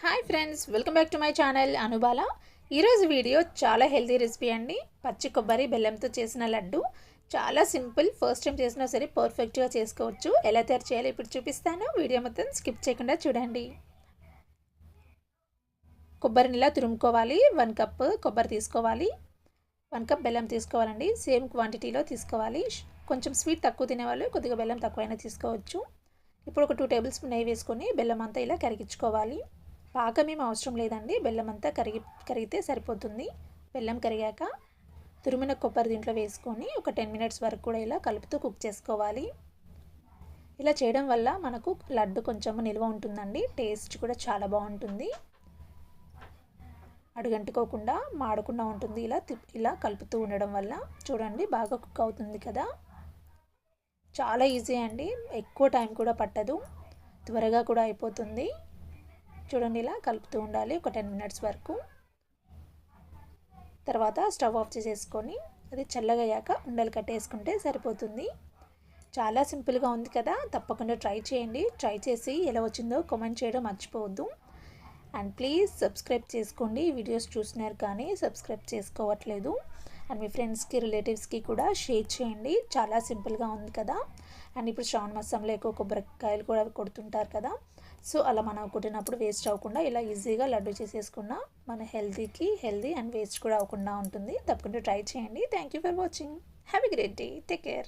Hi friends welcome back to my channel Anubala. ఈరోజు video చాలా healthy recipe అండి. పచ్చి కొబ్బరి బెల్లంతో చేసిన లడ్డు. చాలా సింపుల్ ఫస్ట్ టైం చేసినా సరే పర్ఫెక్ట్గా చేసుకోవచ్చు. ఎలా తయారు చేయాలో ఇప్పుడు చూపిస్తాను. వీడియో మొత్తం స్కిప్ చేయకుండా చూడండి. కొబ్బరిని ఇలా తురుముకోవాలి. వన్ కప్ కొబ్బరి తీసుకోవాలి. వన్ కప్ బెల్లం తీసుకోవాలండి. సేమ్ క్వాంటిటీలో తీసుకోవాలి. కొంచెం స్వీట్ తక్కువ తినేవాళ్ళు కొద్దిగా బెల్లం తక్కువైనా తీసుకోవచ్చు. ఇప్పుడు ఒక టూ టేబుల్ స్పూన్ నెయ్యి వేసుకొని బెల్లం అంతా ఇలా కరిగించుకోవాలి. పాకం ఏం అవసరం లేదండి. బెల్లం అంతా కరిగి కరిగితే సరిపోతుంది. బెల్లం కరిగాక తురిమిన కొబ్బరి దీంట్లో వేసుకొని ఒక టెన్ మినిట్స్ వరకు కూడా ఇలా కలుపుతూ కుక్ చేసుకోవాలి. ఇలా చేయడం వల్ల మనకు లడ్డు కొంచెం నిల్వ ఉంటుందండి. టేస్ట్ కూడా చాలా బాగుంటుంది. అడుగంటుకోకుండా మాడకుండా ఉంటుంది ఇలా ఇలా కలుపుతూ ఉండడం వల్ల. చూడండి బాగా కుక్ అవుతుంది కదా. చాలా ఈజీ అండి. ఎక్కువ టైం కూడా పట్టదు. త్వరగా కూడా అయిపోతుంది. చూడండి ఇలా కలుపుతూ ఉండాలి ఒక టెన్ మినిట్స్ వరకు. తర్వాత స్టవ్ ఆఫ్ చేసేసుకొని అది చల్లగయ్యాక ఉండలు కట్టేసుకుంటే సరిపోతుంది. చాలా సింపుల్గా ఉంది కదా తప్పకుండా ట్రై చేయండి. ట్రై చేసి ఎలా వచ్చిందో కామెంట్ చేయడం మర్చిపోవద్దు. అండ్ ప్లీజ్ సబ్స్క్రైబ్ చేసుకోండి. వీడియోస్ చూసినారు కానీ సబ్స్క్రైబ్ చేసుకోవట్లేదు. అండ్ మీ ఫ్రెండ్స్కి రిలేటివ్స్కి కూడా షేర్ చేయండి. చాలా సింపుల్గా ఉంది కదా. అండ్ ఇప్పుడు శ్రావణ మాసంలో ఎక్కువ కొబ్బరికాయలు కూడా కొడుతుంటారు కదా. సో అలా మనం కొట్టినప్పుడు వేస్ట్ అవ్వకుండా ఇలా ఈజీగా లడ్డు చేసేసుకున్న మన హెల్తీకి హెల్తీ అండ్ వేస్ట్ కూడా అవ్వకుండా ఉంటుంది. తప్పకుండా ట్రై చేయండి. Thank you for watching. Have a great day. Take care.